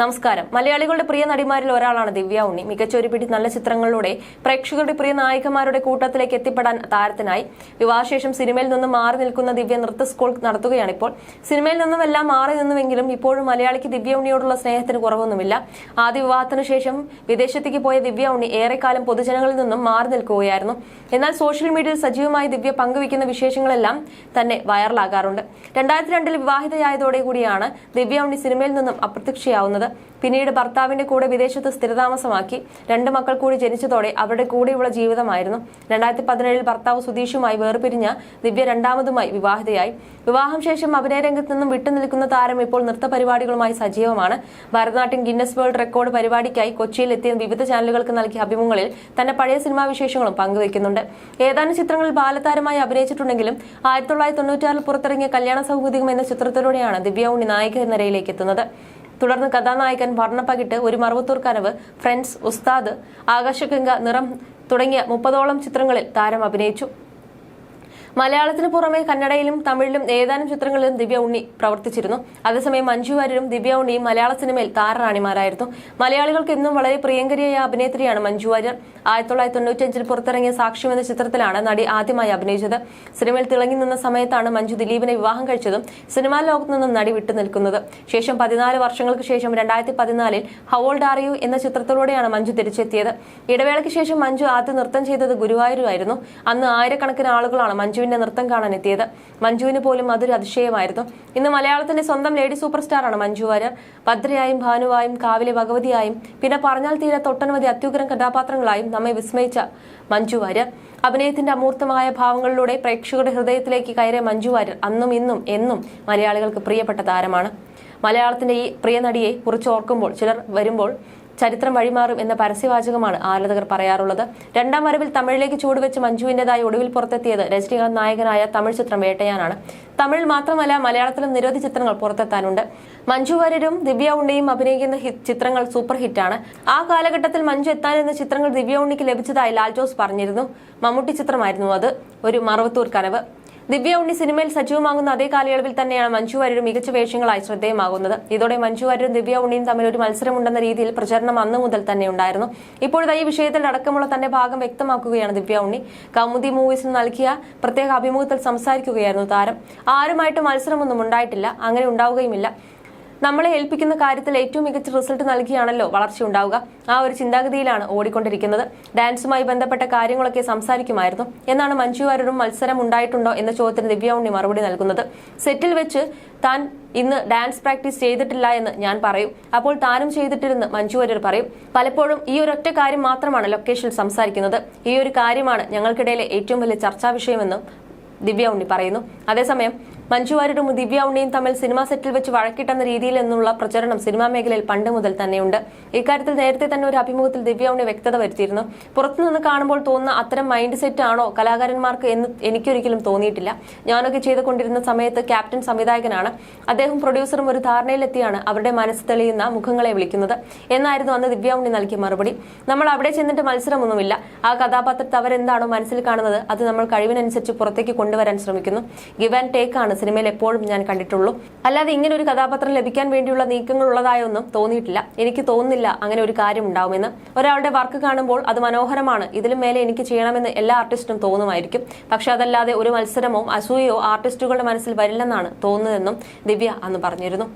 നമസ്കാരം. മലയാളികളുടെ പ്രിയ നടിമാരിൽ ഒരാളാണ് ദിവ്യ ഉണ്ണി. മികച്ച ഒരു പിടി നല്ല ചിത്രങ്ങളിലൂടെ പ്രേക്ഷകരുടെ പ്രിയ നായികമാരുടെ കൂട്ടത്തിലേക്ക് എത്തിപ്പെടാൻ താരത്തിനായി വിവാഹശേഷം സിനിമയിൽ നിന്ന് മാറി നിൽക്കുന്ന ദിവ്യ നൃത്ത സ്കൂൾ നടത്തുകയാണിപ്പോൾ. സിനിമയിൽ നിന്നും എല്ലാം മാറി നിന്നുവെങ്കിലും ഇപ്പോഴും മലയാളിക്ക് ദിവ്യ ഉണ്ണിയോടുള്ള സ്നേഹത്തിന് കുറവൊന്നുമില്ല. ആദ്യ വിവാഹത്തിനു ശേഷം വിദേശത്തേക്ക് പോയ ദിവ്യ ഉണ്ണി ഏറെക്കാലം പൊതുജനങ്ങളിൽ നിന്നും മാറി നിൽക്കുകയായിരുന്നു. എന്നാൽ സോഷ്യൽ മീഡിയയിൽ സജീവമായി ദിവ്യ പങ്കുവയ്ക്കുന്ന വിശേഷങ്ങളെല്ലാം തന്നെ വൈറലാകാറുണ്ട്. രണ്ടായിരത്തി രണ്ടിൽ വിവാഹിതയായതോടെ കൂടിയാണ് ദിവ്യ ഉണ്ണി സിനിമയിൽ നിന്നും അപ്രത്യക്ഷയാവുന്നത്. പിന്നീട് ഭർത്താവിന്റെ കൂടെ വിദേശത്ത് സ്ഥിരതാമസമാക്കി. രണ്ട് മക്കൾ കൂടി ജനിച്ചതോടെ അവരുടെ കൂടെയുള്ള ജീവിതമായിരുന്നു. രണ്ടായിരത്തി പതിനേഴിൽ ഭർത്താവ് സുധീഷുമായി വേർപിരിഞ്ഞ ദിവ്യ രണ്ടാമതുമായി വിവാഹിതയായി. വിവാഹം ശേഷം അഭിനയ രംഗത്ത് നിന്നും വിട്ടുനിൽക്കുന്ന താരം ഇപ്പോൾ നൃത്ത പരിപാടികളുമായി സജീവമാണ്. ഭരതനാട്യം ഗിന്നസ് വേൾഡ് റെക്കോർഡ് പരിപാടിക്കായി കൊച്ചിയിൽ എത്തിയ വിവിധ ചാനലുകൾക്ക് നൽകിയ അഭിമുഖങ്ങളിൽ തന്റെ പഴയ സിനിമാ വിശേഷങ്ങളും പങ്കുവയ്ക്കുന്നുണ്ട്. ഏതാനും ചിത്രങ്ങളിൽ ബാലതാരമായി അഭിനയിച്ചിട്ടുണ്ടെങ്കിലും ആയിരത്തി തൊള്ളായിരത്തി തൊണ്ണൂറ്റാറിൽ പുറത്തിറങ്ങിയ കല്യാണ സൗഹൃദം എന്ന ചിത്രത്തിലൂടെയാണ് ദിവ്യ ഉണ്ണി നായിക എന്ന നിരയിലേക്ക് എത്തുന്നത്. തുടർന്ന് കഥാനായകൻ വർണപ്പകിട്ട് ഒരു മറുവത്തൂർ ഫ്രണ്ട്സ് ഉസ്താദ് ആകാശഗംഗ നിറം തുടങ്ങിയ മുപ്പതോളം ചിത്രങ്ങളിൽ താരം അഭിനയിച്ചു. മലയാളത്തിന് പുറമെ കന്നഡയിലും തമിഴിലും ഏതാനും ചിത്രങ്ങളിലും ദിവ്യ ഉണ്ണി പ്രവർത്തിച്ചിരുന്നു. അതേസമയം മഞ്ജു വാര്യരും ദിവ്യ ഉണ്ണിയും മലയാള സിനിമയിൽ താരറാണിമാരായിരുന്നു. മലയാളികൾക്ക് ഇന്നും വളരെ പ്രിയങ്കരിയായ അഭിനേത്രിയാണ് മഞ്ജു വാര്യർ. ആയിരത്തി തൊള്ളായിരത്തി പുറത്തിറങ്ങിയ സാക്ഷ്യം എന്ന ചിത്രത്തിലാണ് നടി ആദ്യമായി അഭിനയിച്ചത്. സിനിമയിൽ തിളങ്ങി നിന്ന സമയത്താണ് മഞ്ജു ദിലീപിനെ വിവാഹം കഴിച്ചതും സിനിമാ ലോകത്തു നിന്നും നടി വിട്ടുനിൽക്കുന്നത് ശേഷം പതിനാല് വർഷങ്ങൾക്ക് ശേഷം രണ്ടായിരത്തി പതിനാലിൽ ഹവോൾഡ് ആർ യു എന്ന ചിത്രത്തിലൂടെയാണ് മഞ്ജു തിരിച്ചെത്തിയത്. ഇടവേളയ്ക്ക് ശേഷം മഞ്ജു ആദ്യം നൃത്തം ചെയ്തത് ഗുരുവായൂരായിരുന്നു അന്ന് ആയിരക്കണക്കിന് ആളുകളാണ് മഞ്ജുവിന്റെ നൃത്തം കാണാൻ എത്തിയത്. മഞ്ജുവിന് പോലും അതൊരു അതിശയമായിരുന്നു. ഇന്ന് മലയാളത്തിന്റെ സ്വന്തം ലേഡി സൂപ്പർ സ്റ്റാറാണ് മഞ്ജു വാര്യർ. ഭദ്രയായും ഭാനുവായും കാവിലെ ഭഗവതിയായും പിന്നെ പറഞ്ഞാൽ തീരെ തൊട്ടനവധി അത്യുഗ്രം കഥാപാത്രങ്ങളായും നമ്മെ വിസ്മയിച്ച മഞ്ജു വാര്യർ. അഭിനയത്തിന്റെ അമൂർത്തമായ ഭാവങ്ങളിലൂടെ പ്രേക്ഷകരുടെ ഹൃദയത്തിലേക്ക് കയറിയ മഞ്ജു വാര്യർ അന്നും ഇന്നും എന്നും മലയാളികൾക്ക് പ്രിയപ്പെട്ട താരമാണ്. മലയാളത്തിന്റെ ഈ പ്രിയ നടിയെ കുറിച്ച് ഓർക്കുമ്പോൾ ചിലർ വരുമ്പോൾ ചരിത്രം വഴിമാറും എന്ന പരസ്യവാചകമാണ് ആരാധകർ പറയാറുള്ളത്. രണ്ടാം വരവിൽ തമിഴിലേക്ക് ചൂടുവെച്ച് മഞ്ജുവിന്റേതായി ഒടുവിൽ പുറത്തെത്തിയത് രജനീകാന്ത് നായകനായ തമിഴ് ചിത്രം വേട്ടയാനാണ്. തമിഴിൽ മാത്രമല്ല മലയാളത്തിലും നിരവധി ചിത്രങ്ങൾ പുറത്തെത്താനുണ്ട്. മഞ്ജു വാര്യരും ദിവ്യ ഉണ്ണിയും അഭിനയിക്കുന്ന ചിത്രങ്ങൾ സൂപ്പർ ഹിറ്റാണ്. ആ കാലഘട്ടത്തിൽ മഞ്ജു എത്താനിരുന്ന ചിത്രങ്ങൾ ദിവ്യ ഉണ്ണിക്ക് ലഭിച്ചതായി ലാൽ ജോസ് പറഞ്ഞിരുന്നു. മമ്മൂട്ടി ചിത്രമായിരുന്നു അത്. ഒരു മറവത്തൂർ കനവ്. ദിവ്യ ഉണ്ണി സിനിമയിൽ സജീവമാകുന്ന അതേ കാലയളവിൽ തന്നെയാണ് മഞ്ജു വാര്യരും മികച്ച വേഷങ്ങളായി ശ്രദ്ധേയമാകുന്നത്. ഇതോടെ മഞ്ജു വാര്യരും ദിവ്യ ഉണ്ണിയും തമ്മിൽ ഒരു മത്സരമുണ്ടെന്ന രീതിയിൽ പ്രചരണം അന്നു മുതൽ തന്നെ ഉണ്ടായിരുന്നു. ഇപ്പോഴത്തെ ഈ വിഷയത്തിൽ അടക്കമുള്ള തന്റെ ഭാഗം വ്യക്തമാക്കുകയാണ് ദിവ്യ ഉണ്ണി. കൗമുദി മൂവീസിന് നൽകിയ പ്രത്യേക അഭിമുഖത്തിൽ സംസാരിക്കുകയായിരുന്നു താരം. ആരുമായിട്ട് മത്സരമൊന്നും ഉണ്ടായിട്ടില്ല. അങ്ങനെ ഉണ്ടാവുകയുമില്ല. നമ്മളെ ഏൽപ്പിക്കുന്ന കാര്യത്തിൽ ഏറ്റവും മികച്ച റിസൾട്ട് നൽകിയാണല്ലോ വളർച്ച ഉണ്ടാവുക ആ ഒരു ചിന്താഗതിയിലാണ് ഓടിക്കൊണ്ടിരിക്കുന്നത്. ഡാൻസുമായി ബന്ധപ്പെട്ട കാര്യങ്ങളൊക്കെ സംസാരിക്കുമായിരുന്നു. എന്നാണ് മഞ്ജു വാര്യരും മത്സരം ഉണ്ടായിട്ടുണ്ടോ എന്ന ചോദ്യത്തിന് ദിവ്യ ഉണ്ണി മറുപടി നൽകുന്നത്. സെറ്റിൽ വെച്ച് താൻ ഇന്ന് ഡാൻസ് പ്രാക്ടീസ് ചെയ്തിട്ടില്ല എന്ന് ഞാൻ പറയും. അപ്പോൾ താനും ചെയ്തിട്ടില്ലെന്ന് മഞ്ജു വാര്യർ പറയും. പലപ്പോഴും ഈ ഒരൊറ്റ കാര്യം മാത്രമാണ് ലൊക്കേഷനിൽ സംസാരിക്കുന്നത്. ഈ ഒരു കാര്യമാണ് ഞങ്ങൾക്കിടയിലെ ഏറ്റവും വലിയ ചർച്ചാ വിഷയമെന്നും ദിവ്യ ഉണ്ണി പറയുന്നു. അതേസമയം മഞ്ജു ദിവ്യ ഉണ്ണിയും തമ്മിൽ സിനിമാ സെറ്റിൽ വെച്ച് വഴക്കിട്ടെന്ന രീതിയിൽ നിന്നുള്ള പ്രചരണം സിനിമാ മേഖലയിൽ പണ്ട് മുതൽ തന്നെയുണ്ട്. ഇക്കാര്യത്തിൽ നേരത്തെ തന്നെ ഒരു അഭിമുഖത്തിൽ ദിവ്യ ഉണ്ണി വ്യക്തത വരുത്തിയിരുന്നു. പുറത്തുനിന്ന് കാണുമ്പോൾ തോന്നുന്ന അത്തരം മൈൻഡ് സെറ്റ് ആണോ കലാകാരന്മാർക്ക് എന്ന് എനിക്കൊരിക്കലും തോന്നിയിട്ടില്ല. ഞാനൊക്കെ ചെയ്തുകൊണ്ടിരുന്ന സമയത്ത് ക്യാപ്റ്റൻ സംവിധായകനാണ്. അദ്ദേഹം പ്രൊഡ്യൂസറും ഒരു ധാരണയിലെത്തിയാണ് അവരുടെ മനസ്സ് തെളിയുന്ന മുഖങ്ങളെ വിളിക്കുന്നത്. എന്നായിരുന്നു അന്ന് ദിവ്യ ഉണ്ണി നൽകിയ മറുപടി. നമ്മൾ അവിടെ ചെന്നിട്ട് മത്സരമൊന്നുമില്ല. ആ കഥാപാത്രത്തെ അവരെന്താണോ മനസ്സിൽ കാണുന്നത് അത് നമ്മൾ കഴിവിനനുസരിച്ച് പുറത്തേക്ക് കൊണ്ടുവരാൻ ശ്രമിക്കുന്നു. ഗിവ് ആൻഡ് ടേക്ക് ആണ് സിനിമയിൽ എപ്പോഴും ഞാൻ കണ്ടിട്ടുള്ളൂ. അല്ലാതെ ഇങ്ങനെ ഒരു കഥാപാത്രം ലഭിക്കാൻ വേണ്ടിയുള്ള നീക്കങ്ങൾ ഉള്ളതായൊന്നും തോന്നിയിട്ടില്ല. എനിക്ക് തോന്നുന്നില്ല അങ്ങനെ ഒരു കാര്യം ഉണ്ടാവുമെന്ന്. ഒരാളുടെ വർക്ക് കാണുമ്പോൾ അത് മനോഹരമാണ്. ഇതിലും മേലെ എനിക്ക് ചെയ്യണമെന്ന് എല്ലാ ആർട്ടിസ്റ്റും തോന്നുമായിരിക്കും. പക്ഷെ അതല്ലാതെ ഒരു മത്സരമോ അസൂയയോ ആർട്ടിസ്റ്റുകളുടെ മനസ്സിൽ വരില്ലെന്നാണ് തോന്നുന്നതെന്നും ദിവ്യ അന്ന് പറഞ്ഞിരുന്നു.